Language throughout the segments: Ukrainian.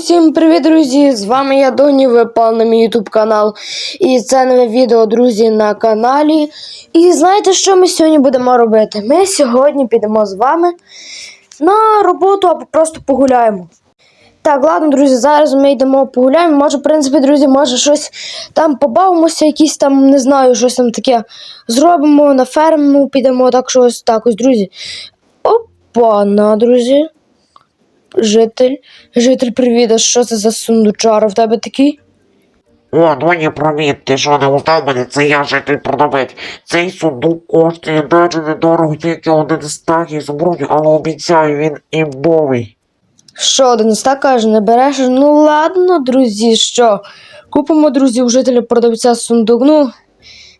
Усім привіт, друзі! З вами я Доні, ви попали на мій YouTube канал. І це нове відео, друзі, на каналі. І знаєте, що ми сьогодні будемо робити? Ми сьогодні підемо з вами на роботу або просто погуляємо. Так, ладно, друзі, зараз ми йдемо погуляємо. Може, в принципі, друзі, може щось там побавимося, якісь там, не знаю, щось там таке зробимо на ферму, підемо так щось так ось, друзі. Опа, на, друзі. Житель, житель, привіт, а що це за сундучара в тебе такий? О, ну не привіт, ти що не узнав мене, це я житель продавець. Цей сундук коштує дуже недорого, тільки один стак ізумрудів, але обіцяю, він імбовий. Що, один так каже, не береш? Ну ладно, друзі, що? Купимо, друзі, у жителя продавця сундук. Ну,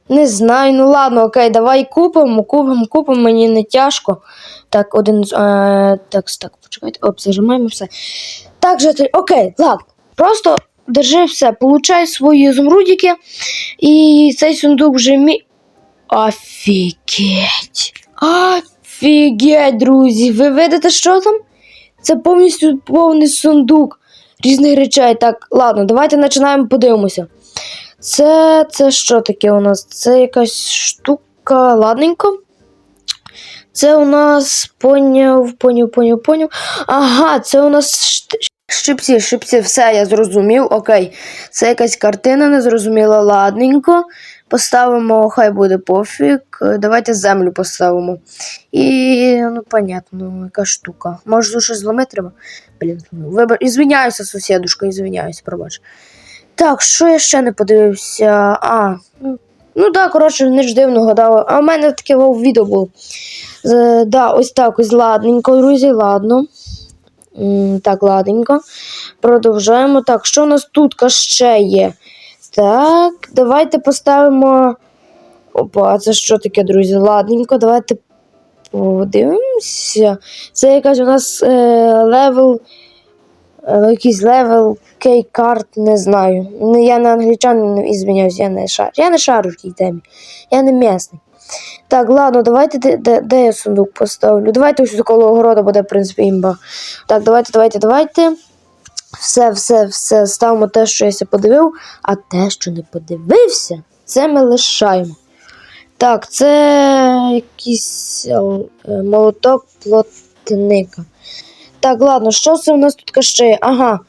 не знаю, ну ладно, окей, давай купимо, купимо, купимо, мені не тяжко. Так, один. з- Е, так, так, почекайте. Оп, зажимаємо все. Так, житель, окей, ладно. Просто держи все, получай свої зумрудики. І цей сундук вже мій. Офігеть. Офігеть, друзі. Ви видите, що там? Це повністю повний сундук різних речей. Так, ладно, давайте починаємо, подивимося. Це, це що таке у нас? Це якась штука, ладненько. Це у нас поняв, поняв, поняв, поняв. Ага, це у нас щипці, щипці, все, я зрозумів. Окей. Це якась картина, незрозуміла, ладненько. Поставимо, хай буде пофіг. Давайте землю поставимо. І, ну, понятно, яка штука. Може, щось зламати треба? Блін, вибач. Ізвиняюся, сусідушка, ізвиняюся, пробач. Так, що я ще не подивився? А, ну, ну да, коротше, не ж дивно гадав. А в мене таке відео було. З, да, ось так ось ладненько, друзі, ладно. Так, ладненько. Продовжуємо. Так, що у нас тут ще є? Так, давайте поставимо. Опа, а це що таке, друзі? Ладненько, давайте подивимося. Це якась у нас е, левел. Е, якийсь левел кей-карт, не знаю. Я не англічанин і звиняюсь, я не шарю. Я не шарю в тій темі. Я не м'ясний. Так, ладно, давайте де, де, де я сундук поставлю. Давайте ось коло огорода буде, в принципі, імба. Так, давайте, давайте, давайте. Все, все, все. Ставимо те, що я подивив, а те, що не подивився, це ми лишаємо. Так, це якийсь е, молоток плотника. Так, ладно, що це у нас тут ще є? Ага.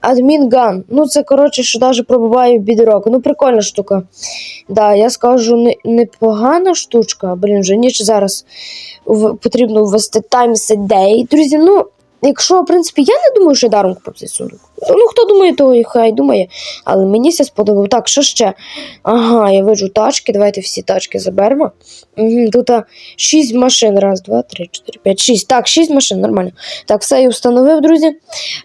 Адмінган. Ну, це, коротше, що навіть пробиває в бідерок. Ну, прикольна штука. Да, я скажу, не, непогана штучка. Блін, вже ніч зараз в, потрібно ввести day. Друзі, ну, якщо, в принципі, я не думаю, що я даром купив цей сундук. Ну, хто думає, то хай думає. Але мені це сподобало. Так, що ще? Ага, я виджу тачки. Давайте всі тачки заберемо. Угу, тут а, 6 машин. Раз, два, три, чотири, п'ять, шість. Так, 6 машин, нормально. Так, все я встановив, друзі.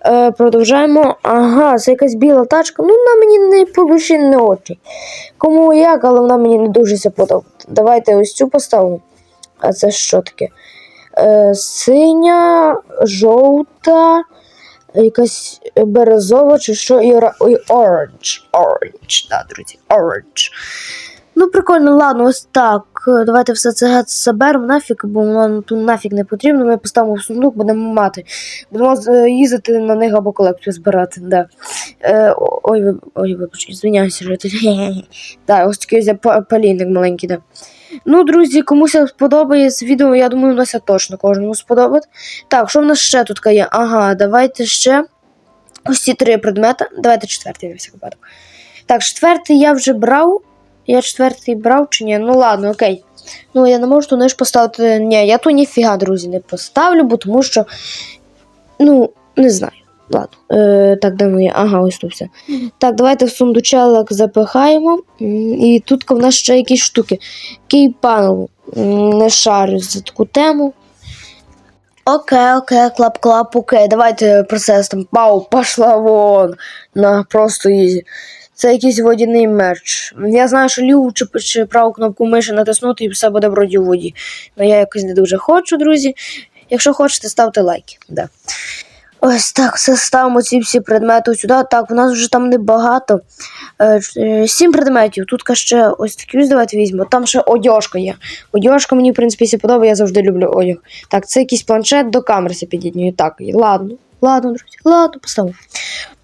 Е, продовжаємо. Ага, це якась біла тачка. Ну, вона мені не по не очі. Кому як, але вона мені не дуже ся подобається. Давайте ось цю поставимо. А це що таке? Е, синя, жовта, якась березова чи що, і, ора- і orange. Orange, да, друзі, orange. Ну, прикольно, ладно, ось так. Е, Давайте все це заберемо нафіг, бо воно тут нафіг не потрібно. Ми поставимо в сундук, будемо мати. Будемо е, їздити на них або колекцію збирати. Да. Е, ой, ой, вибач, звиняюся, житель. Так, ось такий палійник маленький, да. Ну, друзі, комусь сподобається відео, я думаю, у нас точно кожному сподобать. Так, що в нас ще тут є? Ага, давайте ще ось ці три предмети. Давайте четвертий на всяк випадок. Так, четвертий я вже брав. Я четвертий брав чи ні? Ну ладно, окей. Ну, я не можу туди ж поставити. Ні, я тут ніфіга, друзі, не поставлю, бо тому що. Ну, не знаю. Ладно. Е, так, де моє? Ага, ось тут все. Так, давайте в сундучелок запихаємо. І тут в нас ще якісь штуки. Кей-панел. Не шарю за таку тему. Окей, окей, клап-клап, окей. Давайте процес там. Пау, пошла вон. На просто ізі. Це якийсь водяний мерч. Я знаю, що ліву чи, чи праву кнопку миші натиснути і все буде вроді в воді. Але я якось не дуже хочу, друзі. Якщо хочете, ставте лайки. Да. Ось так, все ставимо ці всі предмети сюди. Так, у нас вже там небагато. Е, е, Сім предметів. Тут ще ось такі ось давайте візьмемо. Там ще одяжка є. Одяжка мені, в принципі, всі подобає, я завжди люблю одяг. Так, це якийсь планшет до камери під'єднює. Так, ладно, ладно, друзі, ладно, поставимо.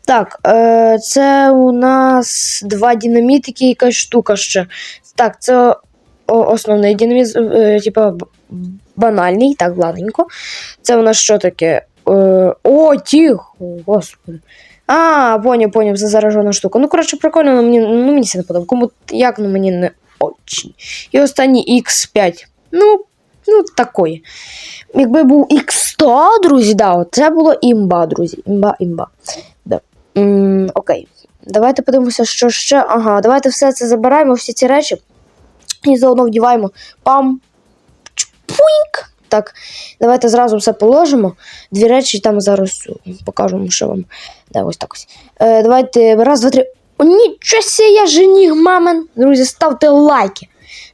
Так, е, це у нас два динамітики якась штука ще. Так, це основний динаміт, типа б- банальний, так, ладненько. Це у нас що таке? Е, о, тихо, господи. А, поняв, поняв, це заражена штука. Ну, коротше, прикольно, але мені, ну, мені це не подобається. Кому як, ну мені не очень. І останній X5. Ну, ну, такої. Якби був X100, друзі, да, це було імба, друзі. Імба, імба. Да. М, окей. Давайте подивимося, що ще. Ага, давайте все це забираємо, всі ці речі. І заодно вдіваємо. Пам. Чпуньк. Так, давайте зразу все положимо. Дві речі там зараз е, покажемо, що вам. Да, ось так ось. Е, давайте раз, два, три. О, нічого себе, я жених, мамин. Друзі, ставте лайки.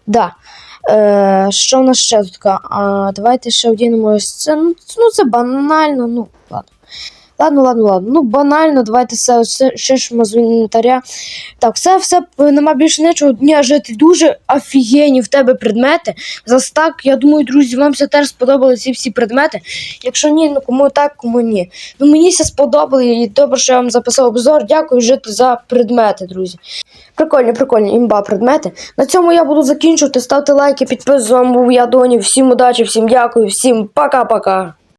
Да. Е, що в нас ще тут? Давайте ще одінемо ось. Це- ну, це банально, ну, ладно. Ладно, ладно, ладно. Ну, банально, давайте все, все з інвентаря. Так, все, все, нема більше нічого. Дня жити дуже офігенні в тебе предмети. За стак, я думаю, друзі, вам все теж сподобали ці всі предмети. Якщо ні, ну кому так, кому ні. Ну мені все сподобали, і добре, що я вам записав обзор. Дякую жити за предмети, друзі. Прикольні, прикольні, імба предмети. На цьому я буду закінчувати. Ставте лайки, підписуйтесь. З був я, Доні. Всім удачі, всім дякую, всім пока-пока.